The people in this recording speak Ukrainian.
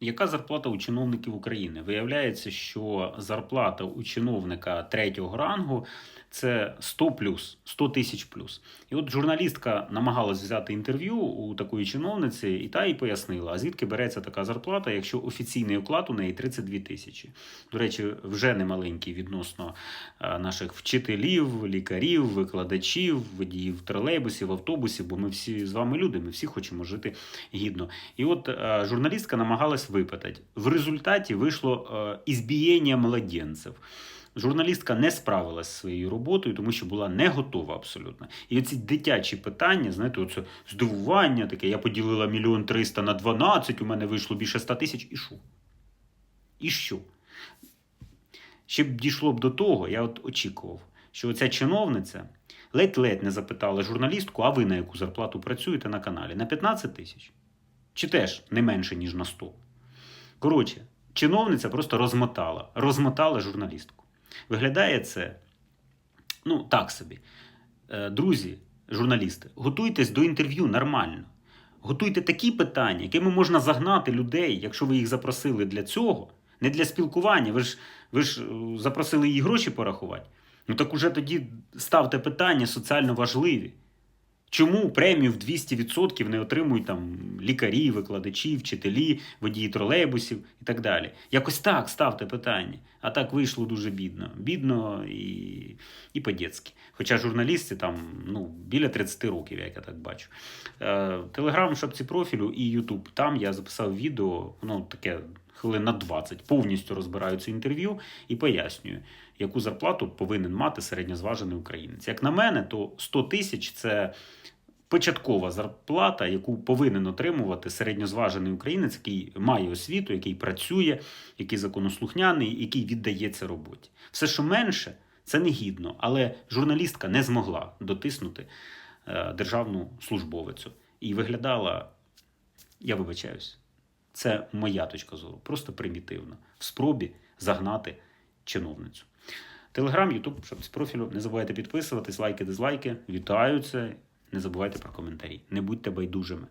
Яка зарплата у чиновників України? Виявляється, що зарплата у чиновника третього рангу це 100 плюс, 100 тисяч плюс. І от журналістка намагалась взяти інтерв'ю у такої чиновниці, і та їй пояснила, а звідки береться така зарплата, якщо офіційний оклад у неї 32 тисячі. До речі, вже не маленький відносно е, наших вчителів, лікарів, викладачів, водіїв тролейбусів, автобусів, бо ми всі з вами люди, ми всі хочемо жити гідно. І от е, журналістка намагалась випитати. В результаті вийшло е, ізбієння младенців. Журналістка не справилась зі своєю роботою, тому що була не готова абсолютно. І оці дитячі питання, знаєте, оце здивування таке, я поділила мільйон триста на 12, у мене вийшло більше 100 тисяч, і що? І що? Ще б дійшло б до того, я от очікував, що оця чиновниця ледь-ледь не запитала журналістку, а ви на яку зарплату працюєте на каналі? На 15 тисяч? Чи теж не менше, ніж на 100? Коротше, чиновниця просто розмотала, розмотала журналістку. Виглядає це, ну, так собі. Е, Друзі, журналісти, готуйтесь до інтерв'ю нормально. Готуйте такі питання, якими можна загнати людей, якщо ви їх запросили для цього, не для спілкування. Ви ж, ви ж е, запросили їй гроші порахувати. Ну так уже тоді ставте питання соціально важливі. Чому премію в 200% не отримують там лікарі, викладачі, вчителі, водії тролейбусів і так далі? Якось так ставте питання. А так вийшло дуже бідно. Бідно і, і по-дєцьки. Хоча журналісти там ну, біля 30 років, як я так бачу. Е, Телеграм шапці профілю і Ютуб. Там я записав відео, воно таке хвилин на 20, повністю розбираю це інтерв'ю і пояснюю, яку зарплату повинен мати середньозважений українець. Як на мене, то 100 тисяч це початкова зарплата, яку повинен отримувати середньозважений українець, який має освіту, який працює, який законослухняний, який віддається роботі. Все, що менше, це негідно, але журналістка не змогла дотиснути е, державну службовицю і виглядала, я вибачаюсь, це моя точка зору, просто примітивно, в спробі загнати чиновницю. Телеграм, Ютуб, шапці профілю. Не забувайте підписуватись, лайки, дизлайки. Вітаю це. Не забувайте про коментарі. Не будьте байдужими.